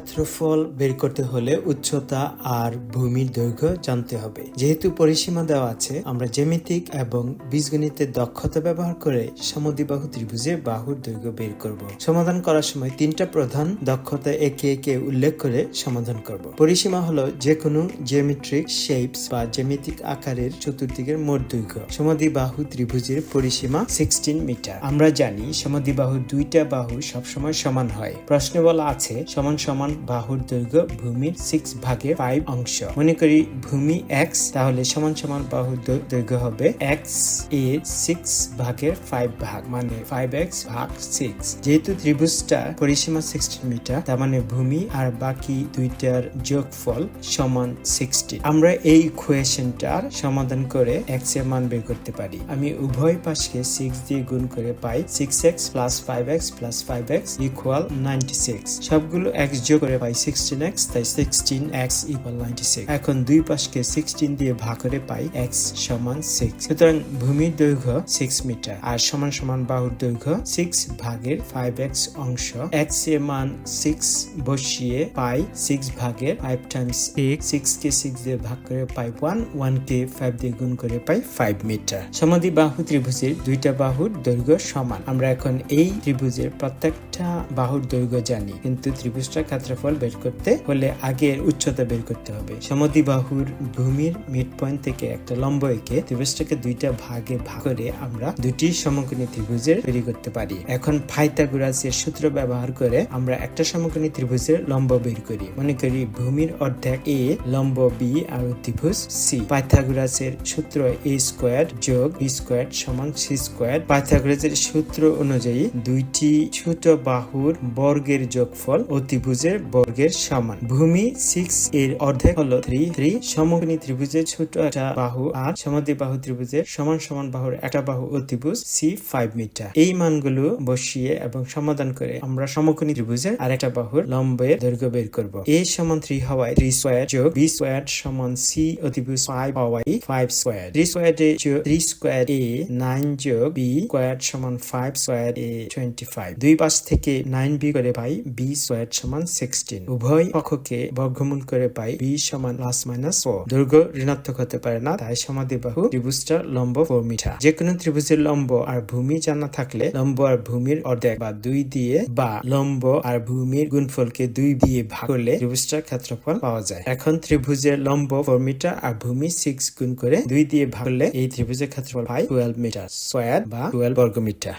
ক্ষেত্রফল বের করতে হলে উচ্চতা আর ভূমির দৈর্ঘ্য জানতে হবে। যেহেতু পরিসীমা দেওয়া আছে, আমরা জ্যামিতিক এবং বীজগণিতের দক্ষতা ব্যবহার করে সমদ্বিবাহু ত্রিভুজের বাহুর দৈর্ঘ্য বের করব। সমাধান করার সময় তিনটা প্রধান দক্ষতা একে একে উল্লেখ করে সমাধান করব। পরিসীমা হলো যে কোনো জিওমেট্রিক শেপস বা জ্যামিতিক আকারের চতুর্দিকের মোট দৈর্ঘ্য। সমদ্বিবাহু ত্রিভুজের পরিসীমা সিক্সটিন মিটার আমরা জানি সমদ্বিবাহু দুইটা বাহু সবসময় সমান হয়। প্রশ্নে বলা আছে, সমান সমান বাহুর দৈর্ঘ্য ভূমির সিক্স ভাগের ফাইভ অংশ। মনে করি ভূমি এক্স তাহলে সমান সমান বাহুর দৈর্ঘ্য হবে এক্স এ সিক্স ভাগের ফাইভ ভাগ মানে ফাইভ এক্স ভাগ সিক্স যেহেতু ত্রিভুজটা পরিসীমা সিক্সটিন মিটার, তার মানে ভূমি আর বাকি দুইটার যোগফল সমান সিক্সটি আমরা এই ইকুয়েশনটার সমাধান করে এক্সের মান বের করতে পারি। আমি উভয় পাশকে সিক্স দিয়ে গুণ করে পাই six x plus five x plus five x equal ninety six সবগুলো এক্স যোগ করে পাই সিক্সটিন এক্স তাই sixteen x equal ninety six এখন দুই পাশকে সিক্সটিন দিয়ে ভাগ করে পাই এক্স সমান সিক্স সুতরাং ভূমির দৈর্ঘ্য সিক্স মিটার, আর সমান সমান বাহুর দৈর্ঘ্য সিক্স ভাগের ফাইভ এক্স অংশ। এক্সের মান সিক্স বসিয়ে পাই সিক্স ভাগের ফাইভ টাইমস সিক্স সিক্স কে সিক্স দিয়ে ভাগ করে পাই ওয়ান ওয়ান কে ফাইভ দিয়ে গুণ করে পাই ফাইভ মিটার। সমাধি বাহু ত্রিভুজের দুইটা বাহুর দৈর্ঘ্য সমান। আমরা এখন এই ত্রিভুজের প্রত্যেকটা বাহুর দৈর্ঘ্য জানি, কিন্তু ত্রিভুজটার ক্ষেত্রফল বের করতে হলে আগের উচ্চতা বের করতে হবে। সমদ্বি বাহুর ভূমির মিড পয়েন্ট থেকে একটা লম্ব এঁকে ত্রিভুজটাকে দুইটা ভাগে ভাগ করে আমরা দুটি সমকোণী ত্রিভুজের তৈরি করতে পারি। এখন ফাইথাগোরাসের সূত্র ব্যবহার করে আমরা একটা সমকোণী ত্রিভুজের লম্ব বের করি। মনে করি ভূমির অর্ধেক এ লম্ব বি আর ত্রিভুজ সি পাইথাগোরাসের সূত্র এ স্কোয়ার যোগ বি স্কোয়ার সমান সি স্কোয়ার পাইথাগোরাসের সূত্র অনুযায়ী দুইটি ছোট বাহুর বর্গের যোগফল ও ত্রিভুজের বর্গের সমান। ভূমি সিক্স এর অর্ধেক হলো থ্রি থ্রি সমকোণী ত্রিভুজের ছোট একটা বাহু আর সমাধি বাহু ত্রিভুজের সমান সমান বাহুর একটা বাহু ও সি ফাইভ মিটার এই মানগুলো বসিয়ে এবং সমাধান করে আমরা সমকোণী ত্রিভুজের আর একটা বাহুর লম্বের দৈর্ঘ্য বের করব। এ সমান থ্রি হওয়ায় থ্রি স্কোয়ার যোগ বি স্কোয়ার সমান সি ও ফাইভ হওয়ায় five square three square three square এ নাইন যোগ বি স্কোয়ার সমান ফাইভ স্কোয়ার এ টোয়েন্টি ফাইভ দুই পাশ থেকে নাইন বি করে পাই বি স্কোয়ার সমান সিক্সটিন উভয় পক্ষকে বর্গমূল করে পাই বি সমান প্লাস মাইনাস ফোর দৈর্ঘ্য ঋণাত্মক হতে পারে না, তাই সমাধিবাহু ত্রিভুজটার লম্ব ফোর মিটার যে কোনো ত্রিভুজের লম্ব আর ভূমি জানা থাকলে লম্ব আর ভূমির অর্ধেক বা দুই দিয়ে বা লম্ব আর ভূমির গুণফলকে দুই দিয়ে ভাগ করলে ত্রিভুজটার ক্ষেত্রফল পাওয়া যায়। এখন ত্রিভুজের লম্ব ফোর মিটার আর ভূমি সিক্স গুণ করে দুই দিয়ে ভাগ করলে এই ত্রিভুজের ক্ষেত্রফল হয় টুয়েলভ মিটার স্কোয়ার বা টুয়েলভ বর্গ মিটার